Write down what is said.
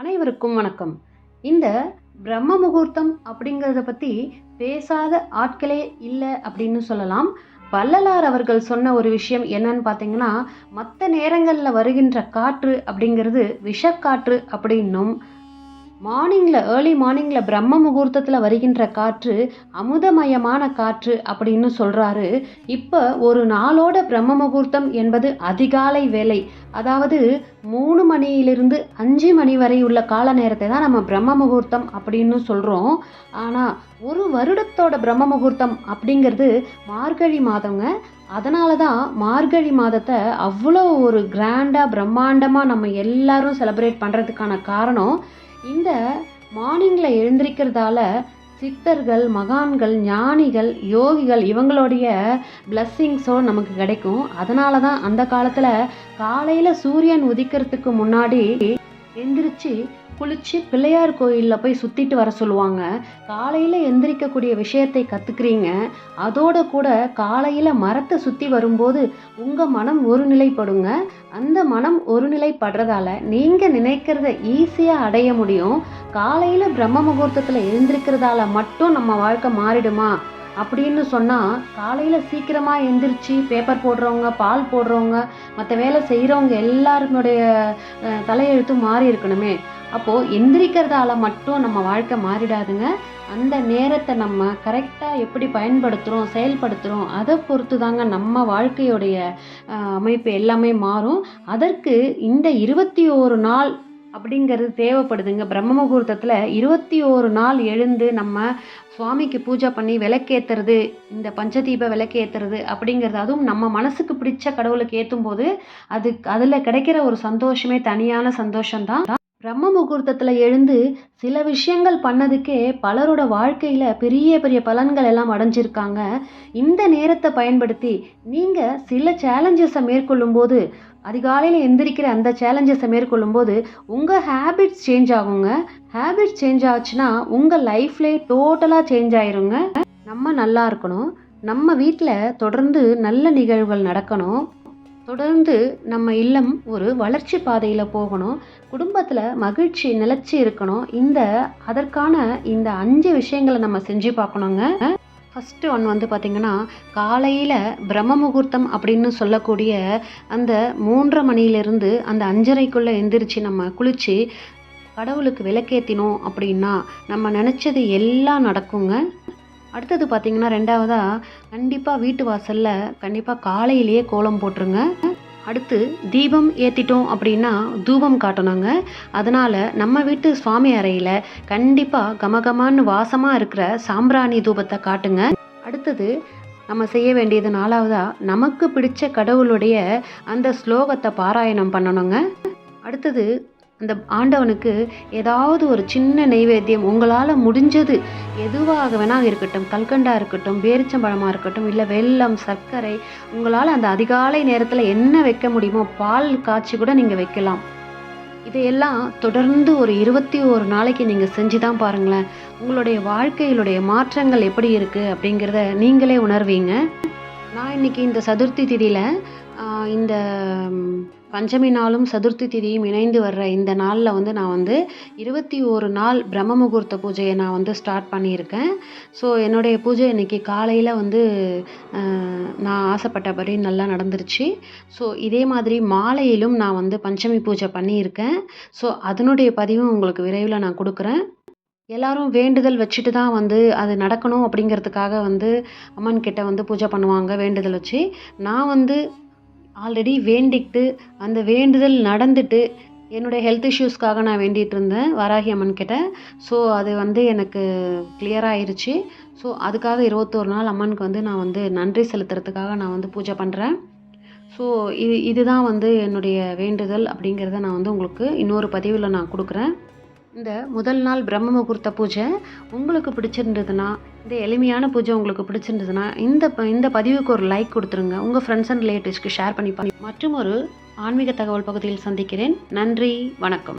அனைவருக்கும் வணக்கம். இந்த பிரம்ம முகூர்த்தம் அப்படிங்கிறத பற்றி பேசாத ஆட்களே இல்லை அப்படின்னு சொல்லலாம். வள்ளலார் அவர்கள் சொன்ன ஒரு விஷயம் என்னன்னு பார்த்தீங்கன்னா மற்ற நேரங்களில் வருகின்ற காற்று அப்படிங்கிறது விஷக்காற்று அப்படின்னும். மார்னிங்கில் ஏர்லி மார்னிங்கில் பிரம்ம முகூர்த்தத்தில் வருகின்ற காற்று அமுதமயமான காற்று அப்படின்னு சொல்கிறாரு இப்போ ஒரு நாளோட பிரம்ம முகூர்த்தம் என்பது அதிகாலை வேலை அதாவது மூணு மணியிலிருந்து அஞ்சு மணி வரை உள்ள கால நேரத்தை தான் நம்ம பிரம்ம முகூர்த்தம் அப்படின்னு சொல்கிறோம் ஆனால் ஒரு வருடத்தோட பிரம்ம முகூர்த்தம் அப்படிங்கிறது மார்கழி மாதங்க. அதனால தான் மார்கழி மாதத்தை அவ்வளோ ஒரு கிராண்டாக பிரம்மாண்டமாக நம்ம எல்லாரும் செலிப்ரேட் பண்ணுறதுக்கான காரணம். இந்த மார்னிங்கில் எழுந்திருக்கிறதால சித்தர்கள் மகான்கள் ஞானிகள் யோகிகள் இவங்களுடைய பிளஸ்ஸிங்ஸோ நமக்கு கிடைக்கும். அதனால தான் அந்த காலத்தில் காலையில் சூரியன் உதிக்கிறதுக்கு முன்னாடி எந்திரிச்சு குளித்து பிள்ளையார் கோயிலில் போய் சுற்றிட்டு வர சொல்லுவாங்க. காலையில் எந்திரிக்கக்கூடிய விஷயத்தை கற்றுக்குறீங்க அதோட கூட காலையில் மரத்தை சுற்றி வரும்போது உங்கள் மனம் ஒருநிலைப்படுங்க அந்த மனம் ஒருநிலைப்படுறதால நீங்கள் நினைக்கிறத ஈஸியாக அடைய முடியும். காலையில் பிரம்ம முகூர்த்தத்தில் எழுந்திருக்கிறதால மட்டும் நம்ம வாழ்க்கை மாறிடுமா? அப்படின்னு சொன்னால் காலையில் சீக்கிரமாக எந்திரிச்சு பேப்பர் போடுறவங்க பால் போடுறவங்க மற்ற வேலை செய்கிறவங்க எல்லாருடைய தலையெழுத்தும் மாறி இருக்கணுமே அப்போது எந்திரிக்கிறதால மட்டும் நம்ம வாழ்க்கை மாறிடாதுங்க. அந்த நேரத்தை நம்ம கரெக்டாக எப்படி பயன்படுத்துகிறோம் செயல்படுத்துகிறோம் அதை பொறுத்து தாங்க நம்ம வாழ்க்கையுடைய அமைப்பு எல்லாமே மாறும். அதற்கு இந்த இருபத்தி ஓரு நாள் அப்படிங்கிறது தேவைப்படுதுங்க. பிரம்ம முகூர்த்தத்தில் இருபத்தி ஓரு நாள் எழுந்து நம்ம சுவாமிக்கு பூஜை பண்ணி விளக்கேற்றுறது இந்த பஞ்சதீப விளக்கேற்றுறது அப்படிங்கிறது அதுவும் நம்ம மனசுக்கு பிடிச்ச கடவுளுக்கு ஏற்றும் போது அது அதில் கிடைக்கிற ஒரு சந்தோஷமே தனியான சந்தோஷம்தான். பிரம்ம முகூர்த்தத்தில் எழுந்து சில விஷயங்கள் பண்ணதுக்கே பலரோட வாழ்க்கையில் பெரிய பெரிய பலன்கள் எல்லாம் அடைஞ்சிருக்காங்க. இந்த நேரத்தை பயன்படுத்தி நீங்கள் சில சேலஞ்சஸை மேற்கொள்ளும்போது அதிகாலையில் எந்திரிக்கிற அந்த சேலஞ்சஸை மேற்கொள்ளும்போது உங்கள் ஹேபிட்ஸ் சேஞ்ச் ஆகுங்க. ஹேபிட்ஸ் சேஞ்ச் ஆச்சுன்னா உங்கள் லைஃப்லேயே டோட்டலாக சேஞ்ச் ஆயிருங்க. நம்ம நல்லா இருக்கணும். நம்ம வீட்டில் தொடர்ந்து நல்ல நிகழ்வுகள் நடக்கணும். தொடர்ந்து நம்ம இல்லம் ஒரு வளர்ச்சி பாதையில் போகணும். குடும்பத்தில் மகிழ்ச்சி நிலச்சி இருக்கணும். இந்த அதற்கான இந்த அஞ்சு விஷயங்களை நம்ம செஞ்சு பார்க்கணுங்க. ஃபஸ்ட்டு ஒன் வந்து பார்த்திங்கன்னா காலையில் பிரம்ம முகூர்த்தம் அப்படின்னு சொல்லக்கூடிய அந்த மூன்றரை மணியிலிருந்து அந்த அஞ்சரைக்குள்ளே எந்திரிச்சு நம்ம குளித்து கடவுளுக்கு விளக்கேற்றினோம் அப்படின்னா நம்ம நினச்சது எல்லாம் நடக்குங்க. அடுத்தது பார்த்திங்கன்னா ரெண்டாவதாக கண்டிப்பாக வீட்டு வாசலில் கண்டிப்பாக காலையிலேயே கோலம் போட்டுருங்க. அடுத்து தீபம் ஏற்றிட்டோம் அப்படின்னா தூபம் காட்டணுங்க. அதனால் நம்ம வீட்டு சுவாமி அறையில் கண்டிப்பாக கமகமான்னு வாசமாக இருக்கிற சாம்பிராணி தூபத்தை காட்டுங்க. அடுத்தது நம்ம செய்ய வேண்டியது நாலாவதாக நமக்கு பிடிச்ச கடவுளுடைய அந்த ஸ்லோகத்தை பாராயணம் பண்ணணுங்க. அடுத்தது அந்த ஆண்டவனுக்கு ஏதாவது ஒரு சின்ன நைவேத்தியம் உங்களால் முடிஞ்சது எதுவாக வேணால் இருக்கட்டும் கல்கண்டா இருக்கட்டும் பேரிச்சம்பழமாக இருக்கட்டும் இல்லை வெல்லம் சர்க்கரை உங்களால் அந்த அதிகாலை நேரத்தில் என்ன வைக்க முடியுமோ பால் காய்ச்சி கூட நீங்கள் வைக்கலாம். இதையெல்லாம் தொடர்ந்து ஒரு இருபத்தி ஒரு நாளைக்கு நீங்கள் செஞ்சு தான் பாருங்களேன். உங்களுடைய வாழ்க்கையிலுடைய மாற்றங்கள் எப்படி இருக்குது அப்படிங்கிறத நீங்களே உணர்வீங்க. நான் இன்னைக்கு இந்த சதுர்த்தி திதியில் இந்த பஞ்சமி நாளும் சதுர்த்தி திதியும் இணைந்து வர்ற இந்த நாளில் வந்து நான் வந்து இருபத்தி ஒரு நாள் பிரம்ம முகூர்த்த பூஜையை நான் வந்து ஸ்டார்ட் பண்ணியிருக்கேன். ஸோ என்னுடைய பூஜை இன்னைக்கு காலையில் வந்து நான் ஆசைப்பட்டபடி நல்லா நடந்துருச்சு. ஸோ இதே மாதிரி மாலையிலும் நான் வந்து பஞ்சமி பூஜை பண்ணியிருக்கேன். ஸோ அதனுடைய பதிவும் உங்களுக்கு விரைவில் நான் கொடுக்குறேன். எல்லாரும் வேண்டுதல் வச்சுட்டு தான் வந்து அது நடக்கணும் அப்படிங்கிறதுக்காக வந்து அம்மன் கிட்ட வந்து பூஜை பண்ணுவாங்க வேண்டுதல் வச்சு. நான் வந்து ஆல்ரெடி வேண்டிக்கிட்டு அந்த வேண்டுதல் நடந்துட்டு என்னுடைய ஹெல்த் இஷ்யூஸ்க்காக நான் வேண்டிகிட்டு இருந்தேன் வாராகி அம்மன் கிட்ட. ஸோ அது வந்து எனக்கு clear ஆயிருச்சு. ஸோ அதுக்காக இருபத்தோரு நாள் அம்மனுக்கு வந்து நான் வந்து நன்றி செலுத்துறதுக்காக நான் வந்து பூஜை பண்ணுறேன் ஸோ இது இதுதான் வந்து என்னுடைய வேண்டுதல் அப்படிங்கிறத நான் வந்து உங்களுக்கு இன்னொரு பதிவில் நான் கொடுக்குறேன். இந்த முதல் நாள் பிரம்ம முகூர்த்த பூஜை. உங்களுக்கு பிடிச்சிருந்ததுன்னா இந்த எளிமையான பூஜை உங்களுக்கு பிடிச்சிருந்ததுன்னா இந்த இந்த பதிவுக்கு ஒரு லைக் கொடுத்துருங்க. உங்கள் ஃப்ரெண்ட்ஸ் அண்ட் ரிலேட்டிவ்ஸ்க்கு ஷேர் பண்ணி பண்ணி மற்றும் ஒரு ஆன்மீக தகவல் பகுதியில் சந்திக்கிறேன். நன்றி வணக்கம்.